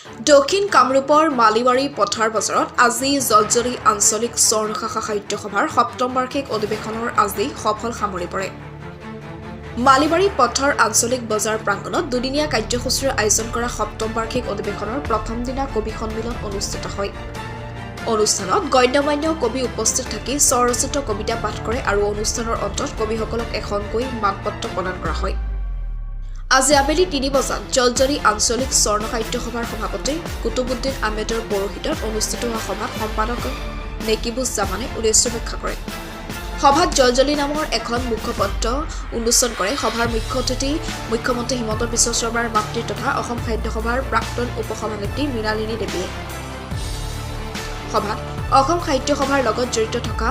দক্ষিণ কামৰূপৰ মালিবাৰী পথাৰ বজাৰত আজি জলজৰী আঞ্চলিক স্বৰ্ণ শাখা সাহিত্য সভাৰ সপ্তম বাৰ্ষিক অধিৱেশনৰ আজি সফল সামৰি পৰে। মালিবাৰী পথাৰ আঞ্চলিক বজাৰ প্ৰাংগণত দুদিনীয়া কাৰ্যসূচীৰে আয়োজন কৰা সপ্তম বাৰ্ষিক অধিৱেশনৰ প্ৰথম দিনা কবি সন্মিলন অনুষ্ঠিত হয়। অনুষ্ঠানত গণ্যমান্য কবি উপস্থিত থাকি স্বৰচিত কবিতা পাঠ কৰে আৰু অনুষ্ঠানৰ অন্তত কবিসকলক এখনকৈ মানপত্ৰ প্ৰদান কৰা হয়। আজি আবেলি তিনি বজাত জলজৰী আঞ্চলিক স্বৰ্ণ সাহিত্য সভাৰ সভাপতি কুতুবুদ্দিন আহমেদৰ পৌৰোহিত্যত অনুষ্ঠিত হোৱা সভাত সম্পাদক নেকিবুজ্জামানে উদ্দেশ্য ব্যাখ্যা কৰে। সভাত জলজলী নামৰ এখন মুখপত্ৰ উন্মোচন কৰে সভাৰ মুখ্য অতিথি মুখ্যমন্ত্ৰী হিমন্ত বিশ্ব শৰ্মাৰ মাতৃ তথা অসম সাহিত্য সভাৰ প্ৰাক্তন উপসভানেত্ৰী মৃণালিনী দেৱীয়ে। সভাত অসম সাহিত্য সভাৰ লগত জড়িত থকা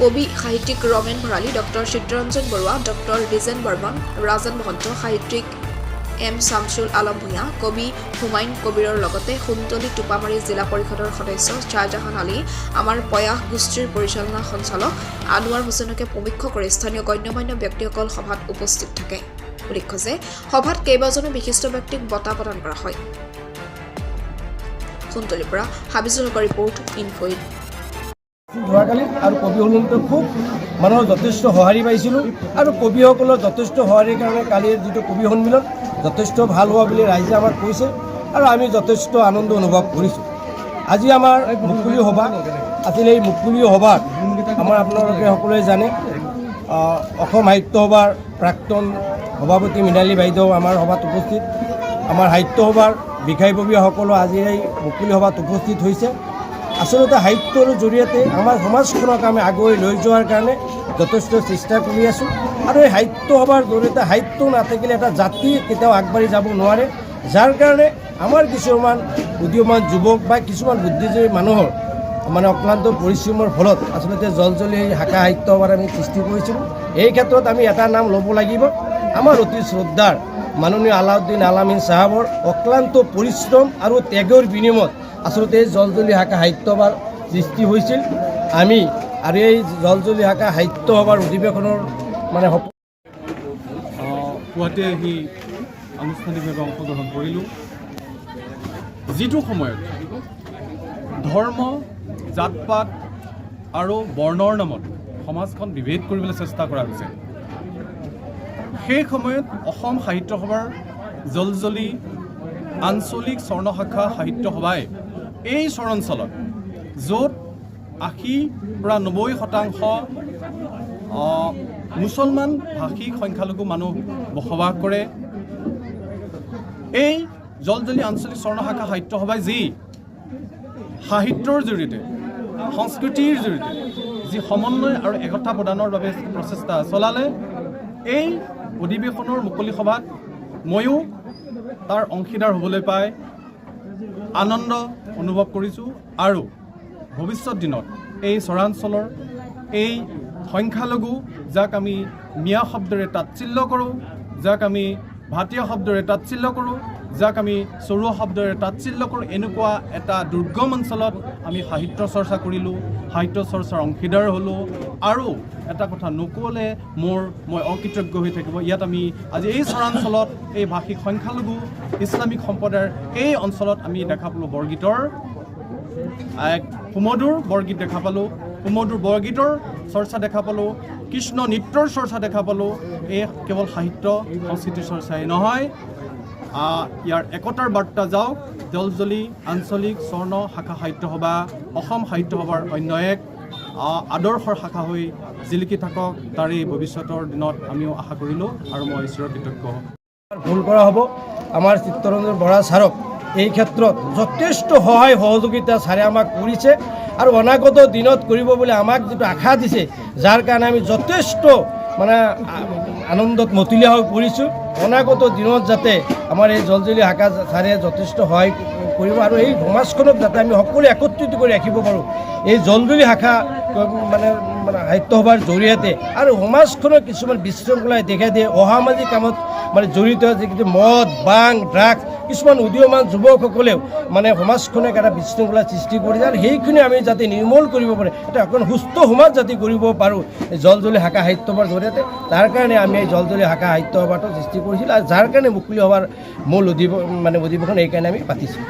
কবি সাহিত্যিক ৰমেন ভৰালী ডক্টৰ চিত্ৰৰঞ্জন বৰুৱা ডক্টৰ ৰিজেন বৰ্মন ৰাজন মহন্ত সাহিত্যিক এম শামছুল আলম ভূঞা কবি হুমায়ুন কবিৰৰ লগতে সুন্দলী টোপামাৰী জিলা পৰিষদৰ সদস্য শ্বাহজাহান আলী আমাৰ প্ৰয়াস গোষ্ঠীৰ পৰিচালনা সঞ্চালক আনোৱাৰ হুছেইনকে সমীক্ষ কৰি স্থানীয় গণ্যমান্য ব্যক্তিসকল সভাত উপস্থিত থাকে। উল্লেখ্য যে সভাত কেইবাজনো বিশিষ্ট ব্যক্তিক বঁটা প্ৰদান কৰা হয়। সুন্দলীৰ পৰা হাবিজুল ৰিপৰ্ট ইনফইড যোৱাকালি আৰু কবি সন্মিলনটো খুব মানুহৰ যথেষ্ট সঁহাৰি পাইছিলোঁ। আৰু কবিসকলৰ যথেষ্ট সঁহাৰিৰ কাৰণে কালিৰ যিটো কবি সন্মিলন, যথেষ্ট ভালো হোৱা বুলি ৰাইজে আমাক কৈছে আৰু আমি যথেষ্ট আনন্দ অনুভৱ কৰিছোঁ। আজি আমাৰ মুকলি সভা, আছিল এই মুকলি সভাত আমাৰ আপোনালোকে সকলোৱে জানে অসম সাহিত্য সভাৰ প্ৰাক্তন সভাপতি মৃণালী বাইদেউ আমাৰ সভাত উপস্থিত। আমাৰ সাহিত্য সভাৰ বিষয়ববীয়াসকলো আজিৰ এই মুকলি সভাত উপস্থিত হৈছে। আচলতে সাহিত্যৰ জৰিয়তে আমাৰ সমাজখনক আমি আগুৱাই লৈ যোৱাৰ কাৰণে যথেষ্ট চেষ্টা কৰি আছোঁ। আৰু এই সাহিত্য সভাৰ জৰিয়তে সাহিত্য নাথাকিলে এটা জাতি কেতিয়াও আগবাঢ়ি যাব নোৱাৰে। যাৰ কাৰণে আমাৰ কিছুমান উদীয়মান যুৱক বা কিছুমান বুদ্ধিজীৱী মানুহৰ মানে অক্লান্ত পৰিশ্ৰমৰ ফলত আচলতে জলজলি শাখা সাহিত্য সভাৰ আমি সৃষ্টি কৰিছিলোঁ। এই ক্ষেত্ৰত আমি এটা নাম ল'ব লাগিব। আমাৰ অতি শ্ৰদ্ধাৰ মাননীয় আলাউদ্দিন আলামিন চাহাবৰ অক্লান্ত পৰিশ্ৰম আৰু ত্যাগৰ বিনিময়ত আচলতে জলজলি শাখা সাহিত্য সভাৰ সৃষ্টি হৈছিল। আমি আৰু এই জলজলি শাখা সাহিত্য সভাৰ অধিৱেশনৰ মানে সপ- আহ, আনুষ্ঠানিকভাৱে অংশগ্ৰহণ কৰিলোঁ। যিটো সময়ত ধৰ্ম জাত পাত আৰু বৰ্ণৰ নামত সমাজখন বিভেদ কৰিবলৈ চেষ্টা কৰা হৈছে সেই সময়ত অসম সাহিত্য সভাৰ জলজলি আঞ্চলিক স্বৰ্ণ শাখা সাহিত্য সভাই এই চৰাঞ্চলত য'ত আশীৰ পৰা নব্বৈ শতাংশ মুছলমান ভাষিক সংখ্যালঘু মানুহ বসবাস কৰে। এই জলজলি আঞ্চলিক স্বৰ্ণ শাখা সাহিত্য সভাই যি সাহিত্যৰ জৰিয়তে, সংস্কৃতিৰ জৰিয়তে যি সমন্বয় আৰু একতা প্ৰদানৰ বাবে প্ৰচেষ্টা চলালে, এই অধিৱেশনৰ মুকলি সভাত ময়ো তাৰ অংশীদাৰ হ'বলৈ পাই। আনন্দ অনুভৱ কৰিছোঁ আৰু ভৱিষ্যত দিনত এই চৰাঞ্চলৰ এই সংখ্যালঘু যাক আমি মিয়া শব্দৰে তাচ্ছিল্য কৰোঁ যাক আমি ভাটীয়া শব্দৰে তাচ্ছিল্য কৰোঁ যাক আমি চৰুৱা শব্দৰে তাচ্ছিল্য কৰোঁ এনেকুৱা এটা দুৰ্গম অঞ্চলত আমি সাহিত্য চৰ্চা কৰিলোঁ সাহিত্য চৰ্চাৰ অংশীদাৰ হ'লোঁ আৰু এটা কথা নক'লে মোৰ মই অকৃতজ্ঞ হৈ থাকিব। ইয়াত আমি আজি এই চৰাঞ্চলত এই ভাষিক সংখ্যালঘু ইছলামিক সম্প্ৰদায়ৰ এই অঞ্চলত আমি দেখা পালোঁ বৰগীতৰ এক সুমধুৰ বৰগীত দেখা পালোঁ। সুমধুৰ বৰগীতৰ চৰ্চা দেখা পালোঁ, কৃষ্ণ নৃত্যৰ চৰ্চা দেখা পালোঁ। এই কেৱল সাহিত্য সংস্কৃতিৰ চৰ্চাই নহয়। ইয়াৰ একতাৰ বাৰ্তা যাওক, জলজলি, আঞ্চলিক, স্বৰ্ণ শাখা সাহিত্য সভা, অসম সাহিত্য সভাৰ অন্য এক আদৰ্শৰ শাখা হৈ জিলিকি থাকক, তাৰে ভৱিষ্যতৰ দিনত আমিও আশা কৰিলোঁ আৰু মই ঈশ্বৰৰ কৃতজ্ঞ ভুল কৰা হ'ব। আমাৰ চিত্তৰঞ্জন বৰা ছাৰক এই ক্ষেত্ৰত যথেষ্ট সহায় সহযোগিতা ছাৰে আমাক কৰিছে। আৰু অনাগত দিনত কৰিব বুলি আমাক যিটো আশা দিছে, যাৰ কাৰণে আমি যথেষ্ট মানে আনন্দত মতলীয়া হৈ পৰিছোঁ। অনাগত দিনত যাতে আমাৰ এই জলজলি শাখা ছাৰে যথেষ্ট সহায় কৰিব আৰু এই সমাজখনক যাতে আমি সকলোৱে একত্ৰিত কৰি ৰাখিব পাৰোঁ। এই জলজলি শাখা মানে মানে সাহিত্য সভাৰ জৰিয়তে আৰু সমাজখনৰ কিছুমান বিশৃংখলাই দেখা দিয়ে, অসামাজিক কামত মানে জড়িত যিটো মদ, বাং, ড্ৰাগছ, কিছুমান উদীয়মান যুৱকসকলেও মানে সমাজখনক এটা বিশৃংখলা সৃষ্টি কৰিছে আৰু সেইখিনি আমি যাতে নিৰ্মূল কৰিব পাৰে, এটা অকণ সুস্থ সমাজ যাতে কৰিব পাৰোঁ জলজলি শাখা সাহিত্য সভাৰ জৰিয়তে। তাৰ কাৰণে আমি এই জলজলি শাখা সাহিত্য সভাটো সৃষ্টি কৰিছিলোঁ আৰু যাৰ কাৰণে মুকলি সভাৰ মূল অধিৱ মানে অধিৱেশন এইকাৰণে আমি পাতিছোঁ।